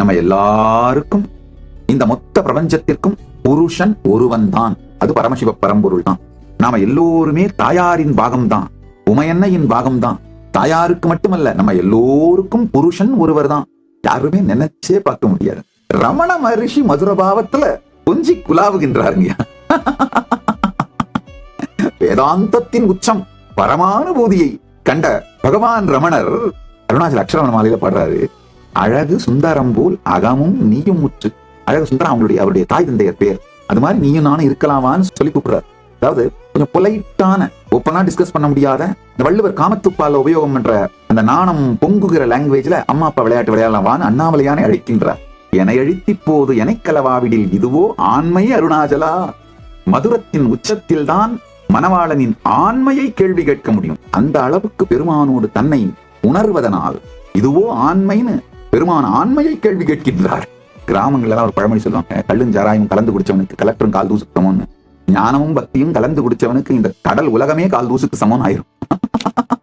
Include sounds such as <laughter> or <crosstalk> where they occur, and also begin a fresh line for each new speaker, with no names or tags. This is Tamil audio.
நம்ம எல்லாருக்கும் இந்த மொத்த பிரபஞ்சத்திற்கும் புருஷன் ஒருவன் தான் அது பரமசிவ பரம்பொருள் தான் நாம எல்லோருமே தாயாரின் பாகம்தான். உமையன்னையின் பாகம்தான். தாயாருக்கு மட்டுமல்ல நம்ம எல்லோருக்கும் புருஷன் ஒருவர் தான் யாருமே நினைச்சே பார்க்க முடியாது. ரமண மகரிஷி மதுர பாவத்துல கொஞ்சி குலாவுகின்றாருங்க <laughs> வேதாந்தத்தின் உச்சம் பரமானுபூதியை கண்ட பகவான் ரமணர் அருணாச்சல அக்ஷரமண மாலையில பாடுறாரு. அழகு சுந்தரம் போல் அகமும் நீயும் முற்று அழகு சுந்தரம் அவங்களுடைய அவருடைய தாய் தந்தையர் பேர். அது மாதிரி நீயும் நானும் இருக்கலாமான்னு சொல்லி கூப்பிடுறாரு. அதாவது கொஞ்சம் பொலைட்டான ஓப்பனா டிஸ்கஸ் பண்ண முடியாத இந்த வள்ளுவர் காமத்துப்பால உபயோகம் பண்ற அந்த நாணம் பொங்குகிற லாங்குவேஜ்ல அம்மா அப்பா விளையாட்டு விளையாடலாமான்னு அண்ணாமலையானே அழைக்கின்றார். என எழுத்தி போது எனைக்கலவாவிடில் இதுவோ ஆண்மை அருணாச்சலா மதுரத்தின் உச்சத்தில் தான் மணவாளனின் ஆண்மையை கேள்வி கேட்க முடியும். அந்த அளவுக்கு பெருமானோடு தன்னை உணர்வதனால் இதுவோ ஆண்மைன்னு பெருமான ஆண்மையை கேள்வி கேட்கின்றார். கிராமங்கள்லாம் எல்லாம் ஒரு பழமொழி சொல்லுவாங்க கல்லும் சாராயும் கலந்து குடிச்சவனுக்கு கலெக்டரும் கால் தூசுக்கு சமம்னு. ஞானமும் பக்தியும் கலந்து குடிச்சவனுக்கு இந்த கடல் உலகமே கால் தூசுக்கு சமம் ஆயிரும். <laughs>